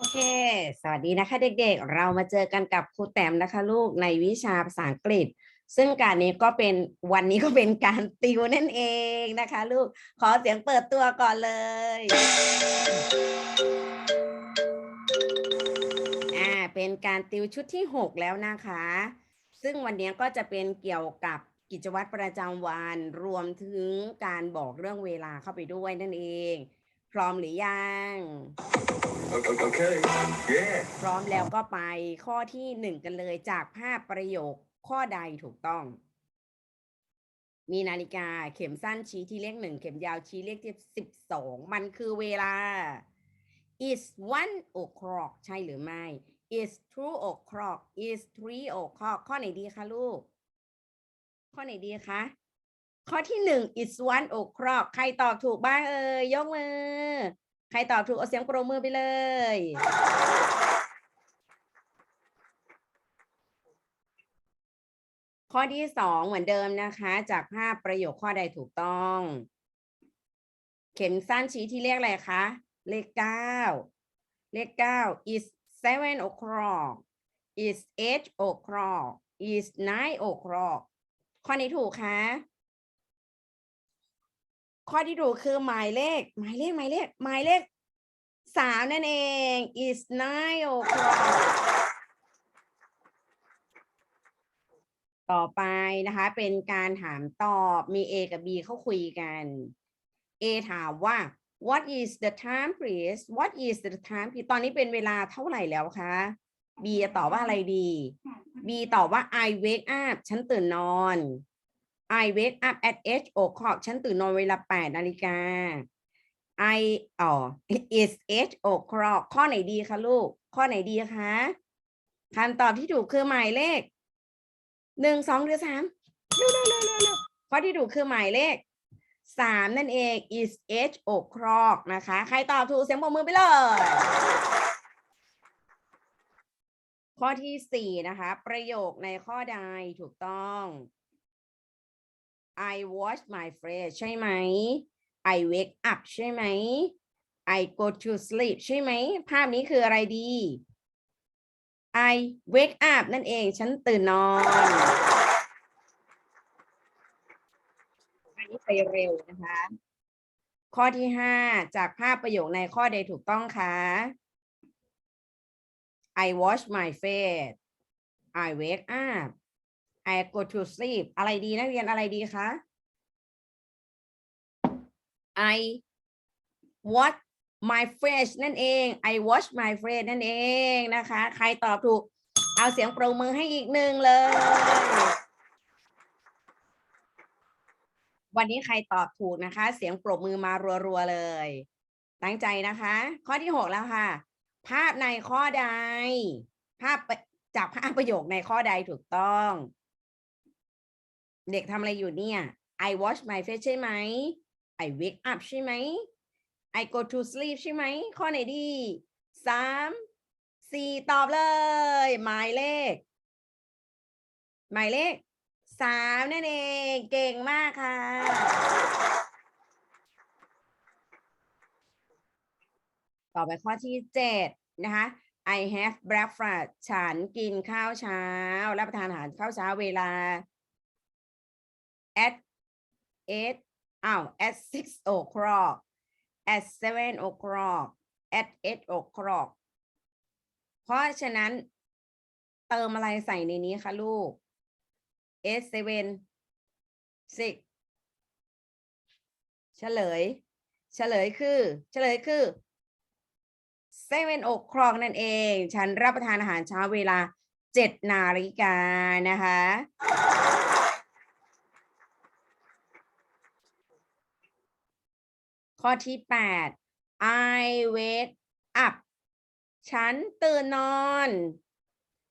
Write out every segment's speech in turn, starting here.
โอเค สวัสดีนะคะ เด็กๆ เรามาเจอกันกับครูแต้มนะคะ ลูกในวิชาภาษาอังกฤษ ซึ่งการนี้ก็เป็นวันนี้ก็เป็นการติวนั่นเองนะคะ ลูก ขอเสียงเปิดตัวก่อนเลยอ่าเป็นการติวชุดที่ 6 แล้วนะคะ ซึ่งวันนี้ก็จะเป็นเกี่ยวกับกิจวัตรประจำวัน รวมถึงการบอกเรื่องเวลาเข้าไปด้วยนั่นเอง พร้อมหรือยัง Okay. okay. Yeah. พร้อมแล้วก็ไปข้อที่หนึ่งกันเลยจากภาพประโยคข้อใดถูกต้อง มีนาฬิกาเข็มสั้นชี้ที่เลขหนึ่งเข็มยาวชี้เลขที่สิบสองมันคือเวลา is one o'clock ใช่หรือไม่ is two o'clock is three o'clock ข้อไหนดีคะลูก ข้อไหนดีคะ ข้อที่หนึ่ง is one o'clock ใครตอบถูกบ้างเอ่ยยกมือ ใครตอบถูกเอาเสียงปรบมือไปเลย ข้อที่สองเหมือนเดิมนะคะ จากภาพประโยคข้อใดถูกต้อง เข็มสั้นชี้ที่เลขอะไรคะ เลขเก้าเลขเก้า is seven o'clock is eight o'clock is nine o'clock ข้อนี้ถูกคะ ข้อที่ถูกคือหมายเลข หมายเลขหมายเลขหมายเลขสามนั่นเอง is nine o'clock ต่อไปนะคะ เป็นการถามตอบมี A กับ B เขาคุยกัน A ถามว่า what is the time please what is the time please ตอนนี้เป็นเวลาเท่าไหร่แล้วคะ B จะตอบว่าอะไรดี B ตอบว่า I wake up ฉันตื่นนอน I wake up at 8 o'clock ฉันตื่นนอนเวลา 8 นาฬิกา I อ๋อ is 8 o'clock ข้อไหนดีคะลูก ข้อไหนดีคะคำตอบที่ถูกคือหมายเลข หนึ่ง สอง หรือสามเร็วเร็วเร็วเร็วข้อที่ถูกคือหมายเลขสามนั่นเอง is h o'clock นะคะ ใครตอบถูกเสียงปรบมือไปเลย ข้อที่สี่นะคะ ประโยคในข้อใดถูกต้อง I wash my face ใช่ไหม I wake up ใช่ไหม I go to sleep ใช่ไหม ภาพนี้คืออะไรดี I wake up นั่นเอง ฉันตื่นนอน อันนี้ไปเร็วนะคะ ข้อที่ห้าจากภาพประโยคในข้อใดถูกต้องคะ I wash my face I wake up I go to sleep อะไรดีนักเรียนอะไรดีคะ I wash my face นั่นเอง I wash my face นั่นเองนะคะ ใครตอบถูก เอาเสียงปรบมือให้อีกหนึ่งเลย วันนี้ใครตอบถูกนะคะ เสียงปรบมือมารัวๆเลย ตั้งใจนะคะ ข้อที่หกแล้วค่ะ ภาพในข้อใด ภาพจากภาพประโยคในข้อใดถูกต้อง เด็กทำอะไรอยู่เนี่ย I wash my face ใช่ไหม I wake up ใช่ไหม I go to sleep ใช่ไหม ข้อไหนดีสามสี่ตอบเลย หมายเลข หมายเลขสามนั่นเอง เก่งมากค่ะ ต่อไปข้อที่เจ็ดนะคะ I have breakfast ฉันกินข้าวเช้า รับประทานอาหารข้าวเช้าเวลา eight อ้าว at six o'clock at seven o'clock at eight o'clock เพราะฉะนั้น เติมอะไรใส่ในนี้คะลูก eight seven six เฉลย เฉลยคือ เฉลยคือ seven o'clock นั่นเอง ฉันรับประทานอาหารเช้าเวลาเจ็ดนาฬิกานะคะ ข้อที่แปด I wake up ฉันตื่นนอน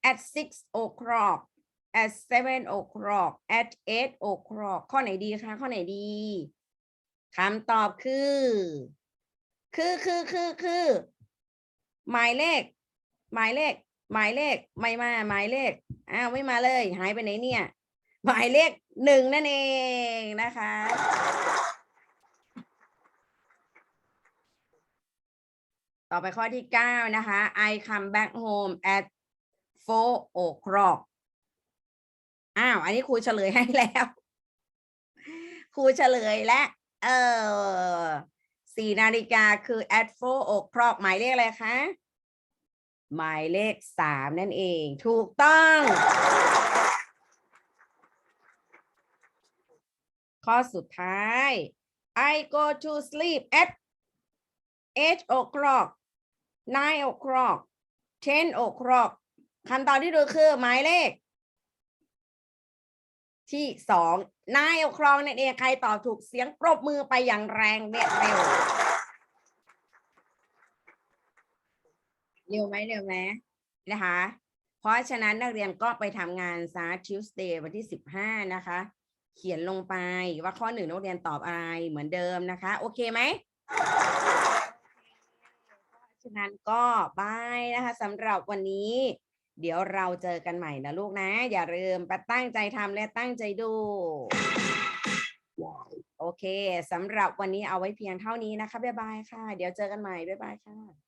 at six o'clock at seven o'clock at eight o'clock ข้อไหนดีคะข้อไหนดีคำตอบคือ คือคือคือคือ หมายเลข หมายเลข หมายเลข ไม่มา หมายเลข อ้าวไม่มาเลย หายไปไหนเนี่ย หมายเลขหนึ่งนั่นเองนะคะ ต่อไปข้อที่เก้านะคะ I come back home at four o'clock อ้าว อันนี้ครูเฉลยให้แล้ว ครูเฉลยและ เออสี่นาฬิกาคือ at four o'clock หมายเลขอะไรคะ หมายเลขสามนั่นเอง ถูกต้อง ข้อสุดท้าย I go to sleep at eight o'clock nine o'clock ten o'clock คำตอบที่ดูคือหมายเลข ที่สอง nine o'clock นั่นเองใครตอบถูกเสียงปรบมือไปอย่างแรงเร็วเร็วเร็วไหมเร็วไหมนะคะ เพราะฉะนั้นนักเรียนก็ไปทำงานซา Tuesday วันที่15นะคะ เขียนลงไปว่าข้อหนึ่งนักเรียนตอบอะไรเหมือนเดิมนะคะ โอเคไหมะนั้นก็บายนะคะสำหรับวันนี้ เดี๋ยวเราเจอกันใหม่นะลูกนะ อย่าลืมไปตั้งใจทำและตั้งใจดู โอเคสำหรับวันนี้เอาไว้เพียงเท่านี้นะคะ บ๊ายบายค่ะ เดี๋ยวเจอกันใหม่ บ๊ายบายค่ะ